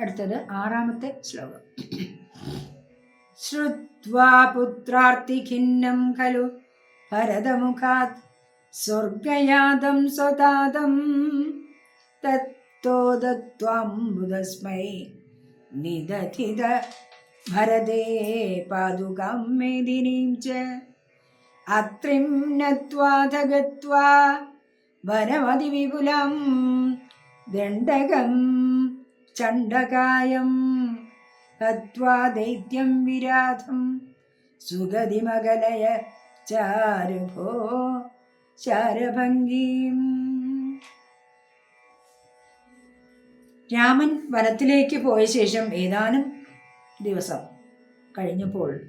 അടുത്തത് ആറാമത്തെ ശ്ലോകം. ശ്രുത്വാ പുത്രാർത്തിഖിന്നം ഖലു. ഭരതമുഖാത് സ്വർഗയാതം സ്വതാതം തത്തോദത്വാംബുദസ്മൈ നിദധിത ഭരതേ പാതുകാം മേദിനീം ച. അത്രിം നത്വാധ ഗത്വാ വനമതിവിപുലം ദണ്ഡകം ചണ്ഡകായം. ഹത്വാ ദൈത്യം വിരാധം. സുഗതിമകലയ ചാരുഭോ ശാരഭംഗീം. രാമൻ വനത്തിലേക്ക് പോയ ശേഷം ഏതാനും ദിവസം കഴിഞ്ഞപ്പോൾ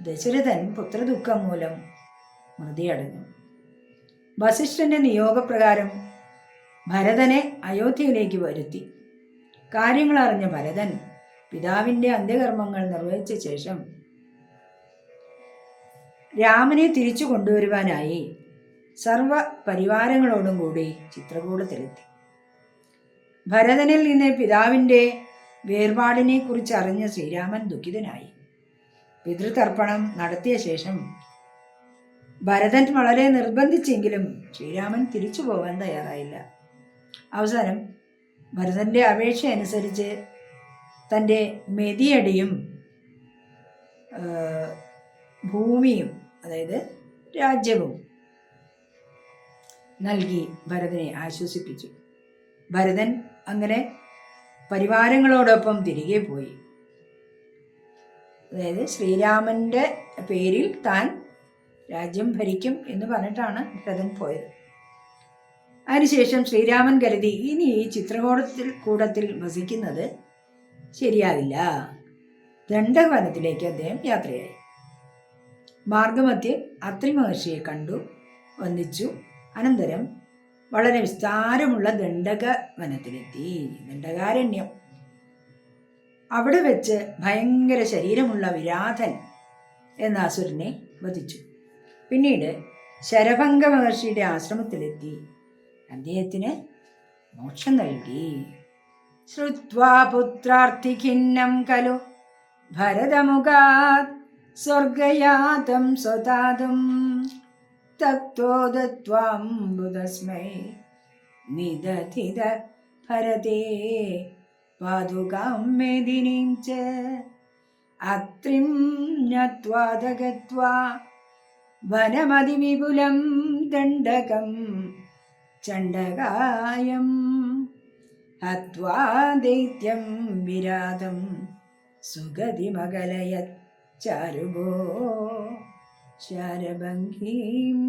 ദശരഥൻ പുത്രദുഃഖം മൂലം മൃതിയടഞ്ഞു വസിഷ്ഠന്റെ നിയോഗപ്രകാരം ഭരതനെ അയോധ്യയിലേക്ക് വരുത്തി. കാര്യങ്ങൾ അറിഞ്ഞ ഭരതൻ പിതാവിന്റെ അന്ത്യകർമ്മങ്ങൾ നിർവഹിച്ച ശേഷം രാമനെ തിരിച്ചു കൊണ്ടുവരുവാനായി സർവ പരിവാരങ്ങളോടും കൂടി ചിത്രകൂടത്തിലെത്തി. ഭരതനിൽ നിന്ന് പിതാവിന്റെ വേർപാടിനെ കുറിച്ച് അറിഞ്ഞ ശ്രീരാമൻ ദുഃഖിതനായി. പിതൃതർപ്പണം നടത്തിയ ശേഷം ഭരതൻ വളരെ നിർബന്ധിച്ചെങ്കിലും ശ്രീരാമൻ തിരിച്ചു പോകാൻ തയ്യാറായില്ല. അവസാനം ഭരതന്റെ അപേക്ഷ അനുസരിച്ച് തന്റെ മെതിയടിയും ഭൂമിയും അതായത് രാജ്യവും നൽകി ഭരതനെ ആശ്വസിപ്പിച്ചു. ഭരതൻ അങ്ങനെ പരിവാരങ്ങളോടൊപ്പം തിരികെ പോയി. അതായത് ശ്രീരാമന്റെ പേരിൽ താൻ രാജ്യം ഭരിക്കും എന്ന് പറഞ്ഞിട്ടാണ് ഭരതൻ പോയത്. അതിനുശേഷം ശ്രീരാമൻ കരുതി ഇനി ഈ ചിത്രകൂടത്തിൽ കൂടത്തിൽ വസിക്കുന്നത് ശരിയാവില്ല ദണ്ഡവനത്തിലേക്ക് അദ്ദേഹം യാത്രയായി. മാർഗമധ്യേ അത്രി മഹർഷിയെ കണ്ടു വന്ദിച്ചു. അനന്തരം വളരെ വിസ്താരമുള്ള ദണ്ഡക വനത്തിലെത്തി ദണ്ഡകാരണ്യം. അവിടെ വെച്ച് ഭയങ്കര ശരീരമുള്ള വിരാധൻ എന്ന അസുരനെ വധിച്ചു. പിന്നീട് ശരഭംഗ മഹർഷിയുടെ ആശ്രമത്തിലെത്തി. അദ്ദേഹത്തിന് മോക്ഷം നൽകി. ശ്രുത്വാ പുത്രാർത്ഥിഖിന്നം കലു. ഭരതമുഖാത് സ്വർഗയാതം സ്വതാതും. തത്വോദത്വാംബുദസ്മൈ നിദധിത ഭരതേ പാതുകാം മേദിനീം ച. അത്രിം ജ്ഞാത്വാധ ഗത്വാ വനമതിവിപുലം ദണ്ഡകം. ചണ്ഡകായം ഹത്വാ ദൈത്യം വിരാതം സുഗതിമകലയത് ചാരുഭോ ശാരഭംഗീം